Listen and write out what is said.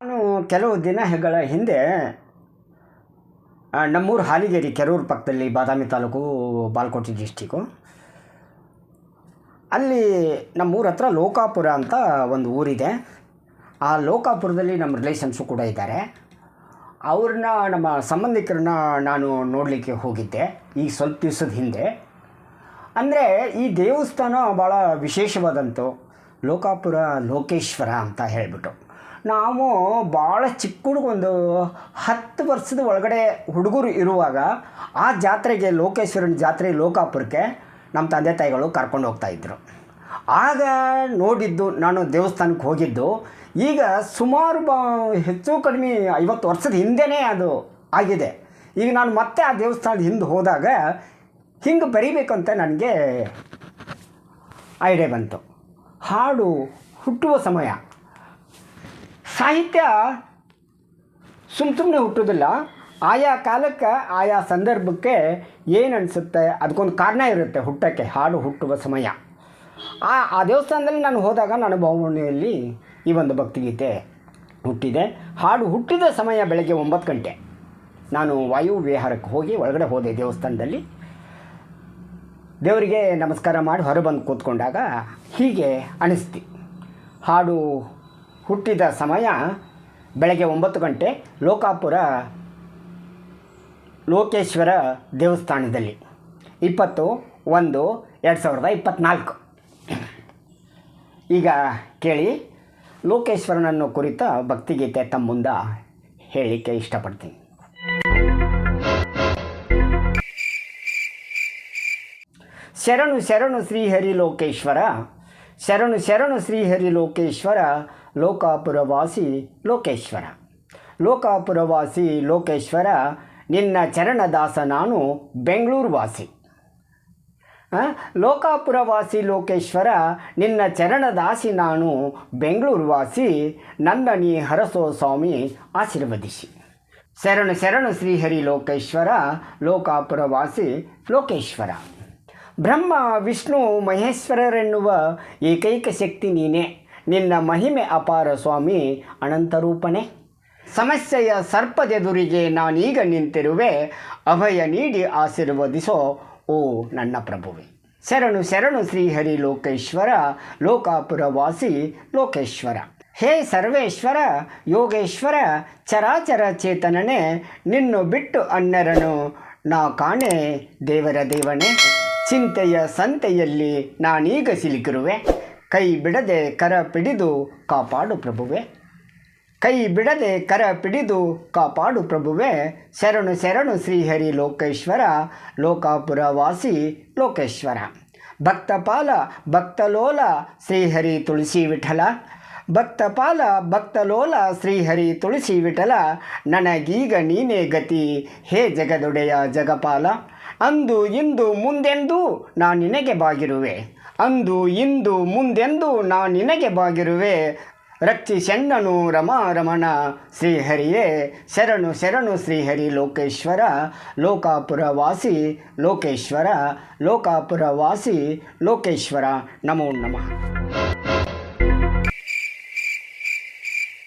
ನಾನು ಕೆಲವು ದಿನಗಳ ಹಿಂದೆ ನಮ್ಮೂರು ಹಾಲಿಗೇರಿ ಕೆರೂರು ಪಕ್ಕದಲ್ಲಿ ಬಾದಾಮಿ ತಾಲೂಕು ಬಾಲ್ಕೋಟೆ ಡಿಸ್ಟಿಕ್ಕು. ಅಲ್ಲಿ ನಮ್ಮೂರ ಹತ್ರ ಲೋಕಾಪುರ ಅಂತ ಒಂದು ಊರಿದೆ. ಆ ಲೋಕಾಪುರದಲ್ಲಿ ನಮ್ಮ ರಿಲೇಷನ್ಸು ಕೂಡ ಇದ್ದಾರೆ. ಅವ್ರನ್ನ, ನಮ್ಮ ಸಂಬಂಧಿಕರನ್ನ ನಾನು ನೋಡಲಿಕ್ಕೆ ಹೋಗಿದ್ದೆ ಈಗ ಸ್ವಲ್ಪ ದಿವಸದ ಹಿಂದೆ. ಅಂದರೆ ಈ ದೇವಸ್ಥಾನ ಭಾಳ ವಿಶೇಷವಾದಂತು ಲೋಕಾಪುರ ಲೋಕೇಶ್ವರ ಅಂತ ಹೇಳಿಬಿಟ್ಟು. ನಾವು ಭಾಳ ಚಿಕ್ಕ ಹುಡುಗ ಒಂದು ಹತ್ತು ವರ್ಷದ ಒಳಗಡೆ ಹುಡುಗರು ಇರುವಾಗ ಆ ಜಾತ್ರೆಗೆ ಲೋಕೇಶ್ವರನ ಜಾತ್ರೆ ಲೋಕಾಪುರಕ್ಕೆ ನಮ್ಮ ತಂದೆ ತಾಯಿಗಳು ಕರ್ಕೊಂಡು ಹೋಗ್ತಾಯಿದ್ರು ಆಗ ನೋಡಿದ್ದು ನಾನು ದೇವಸ್ಥಾನಕ್ಕೆ ಹೋಗಿದ್ದು. ಈಗ ಸುಮಾರು ಬ ಹೆಚ್ಚು ಕಡಿಮೆ ಐವತ್ತು ವರ್ಷದ ಹಿಂದೆಯೇ ಅದು ಆಗಿದೆ. ಈಗ ನಾನು ಮತ್ತೆ ಆ ದೇವಸ್ಥಾನದ ಹಿಂದೆ ಹೋದಾಗ ಹಿಂಗೆ ಬರೀಬೇಕಂತ ನನಗೆ ಐಡಿಯಾ ಬಂತು. ಹಾಡು ಹುಟ್ಟುವ ಸಮಯ. ಸಾಹಿತ್ಯ ಸುಮ್ಮ ಸುಮ್ಮನೆ ಹುಟ್ಟೋದಿಲ್ಲ. ಆಯಾ ಕಾಲಕ್ಕೆ ಆಯಾ ಸಂದರ್ಭಕ್ಕೆ ಏನು ಅನಿಸುತ್ತೆ? ಅದಕ್ಕೊಂದು ಕಾರಣ ಇರುತ್ತೆ ಹುಟ್ಟೋಕ್ಕೆ, ಹಾಡು ಹುಟ್ಟುವ ಸಮಯ. ಆ ಆ ದೇವಸ್ಥಾನದಲ್ಲಿ ನಾನು ಹೋದಾಗ ನನ್ನ ಭಾವನೆಯಲ್ಲಿ ಈ ಒಂದು ಭಕ್ತಿಗೀತೆ ಹುಟ್ಟಿದೆ. ಹಾಡು ಹುಟ್ಟಿದ ಸಮಯ ಬೆಳಗ್ಗೆ ಒಂಬತ್ತು ಗಂಟೆ. ನಾನು ವಾಯು ವಿಹಾರಕ್ಕೆ ಹೋಗಿ ಒಳಗಡೆ ಹೋದೆ ದೇವಸ್ಥಾನದಲ್ಲಿ. ದೇವರಿಗೆ ನಮಸ್ಕಾರ ಮಾಡಿ ಹೊರಬಂದು ಕೂತ್ಕೊಂಡಾಗ ಹೀಗೆ ಅನಿಸ್ತಿ. ಹಾಡು ಹುಟ್ಟಿದ ಸಮಯ ಬೆಳಗ್ಗೆ ಒಂಬತ್ತು ಗಂಟೆ ಲೋಕಾಪುರ ಲೋಕೇಶ್ವರ ದೇವಸ್ಥಾನದಲ್ಲಿ. ಇಪ್ಪತ್ತು ಒಂದು ಎರಡು ಸಾವಿರದ ಇಪ್ಪತ್ತ್ನಾಲ್ಕು ಈಗ ಕೇಳಿ ಲೋಕೇಶ್ವರನನ್ನು ಕುರಿತ ಭಕ್ತಿಗೀತೆ ತಮ್ಮ ಮುಂದೆ ಹೇಳಲಿಕ್ಕೆ ಇಷ್ಟಪಡ್ತೀನಿ. ಶರಣು ಶರಣು ಶ್ರೀಹರಿ ಲೋಕೇಶ್ವರ, ಶರಣು ಶರಣು ಶ್ರೀಹರಿ ಲೋಕೇಶ್ವರ ಲೋಕಾಪುರವಾಸಿ ಲೋಕೇಶ್ವರ. ಲೋಕಾಪುರವಾಸಿ ಲೋಕೇಶ್ವರ, ನಿನ್ನ ಚರಣದಾಸ ನಾನು ಬೆಂಗಳೂರು ವಾಸಿ ಲೋಕಾಪುರವಾಸಿ ಲೋಕೇಶ್ವರ, ನಿನ್ನ ಚರಣದಾಸಿ ನಾನು ಬೆಂಗಳೂರು ವಾಸಿ ನನ್ನ ನೀ ಹರಸೋ ಸ್ವಾಮಿ ಆಶೀರ್ವದಿಸಿ. ಶರಣು ಶರಣು ಶ್ರೀಹರಿ ಲೋಕೇಶ್ವರ, ಲೋಕಾಪುರವಾಸಿ ಲೋಕೇಶ್ವರ. ಬ್ರಹ್ಮ, ವಿಷ್ಣು, ಮಹೇಶ್ವರರೆನ್ನುವ ಏಕೈಕ ಶಕ್ತಿ ನೀನೇ. ನಿನ್ನ ಮಹಿಮೆ ಅಪಾರ ಸ್ವಾಮಿ, ಅನಂತರೂಪನೇ. ಸಮಸ್ಯೆಯ ಸರ್ಪದೆದುರಿಗೆ ನಾನೀಗ ನಿಂತಿರುವೆ, ಅಭಯ ನೀಡಿ ಆಶೀರ್ವದಿಸೋ, ಓ ನನ್ನ ಪ್ರಭುವೆ. ಶರಣು ಶರಣು ಶ್ರೀಹರಿ ಲೋಕೇಶ್ವರ, ಲೋಕಾಪುರವಾಸಿ ಲೋಕೇಶ್ವರ. ಹೇ ಸರ್ವೇಶ್ವರ, ಯೋಗೇಶ್ವರ, ಚರಾಚರ ಚೇತನನೆ, ನಿನ್ನು ಬಿಟ್ಟು ಅನ್ನರನು ನಾ ಕಾಣೆ, ದೇವರ ದೇವನೇ. ಚಿಂತೆಯ ಸಂತೆಯಲ್ಲಿ ನಾನೀಗ ಸಿಲುಕಿರುವೆ. ಕೈ ಬಿಡದೆ ಕರ ಪಿಡಿದು ಕಾಪಾಡು ಪ್ರಭುವೆ. ಕೈ ಬಿಡದೆ ಕರ ಪಿಡಿದು ಕಾಪಾಡು ಪ್ರಭುವೆ. ಶರಣು ಶರಣು ಶ್ರೀಹರಿ ಲೋಕೇಶ್ವರ, ಲೋಕಾಪುರ ವಾಸಿ ಲೋಕೇಶ್ವರ. ಭಕ್ತಪಾಲ, ಭಕ್ತಲೋಲ, ಶ್ರೀಹರಿ ತುಳಸಿ ವಿಠಲ. ಭಕ್ತಪಾಲ, ಭಕ್ತಲೋಲ, ಶ್ರೀಹರಿ ತುಳಸಿ ವಿಠಲ. ನನಗೀಗ ನೀನೇ ಗತಿ, ಹೇ ಜಗದೊಡೆಯ ಜಗಪಾಲ. ಅಂದು ಇಂದು ಮುಂದೆಂದೂ ನಾನು ನಿನಗೆ ಬಾಗಿರುವೆ. ಅಂದು, ಇಂದು, ಮುಂದೆಂದು ನಾ ನಿನಗೆ ಬಾಗಿರುವೆ. ರಕ್ಷಿಸೆನ್ನನು ರಮಾ ರಮಣ ಶ್ರೀಹರಿಯೇ, ಶರಣು ಶರಣು ಶ್ರೀಹರಿ ಲೋಕೇಶ್ವರ. ಲೋಕಾಪುರ ವಾಸಿ ಲೋಕೇಶ್ವರ. ಲೋಕಾಪುರ ವಾಸಿ ಲೋಕೇಶ್ವರ. ನಮೋ ನಮಃ.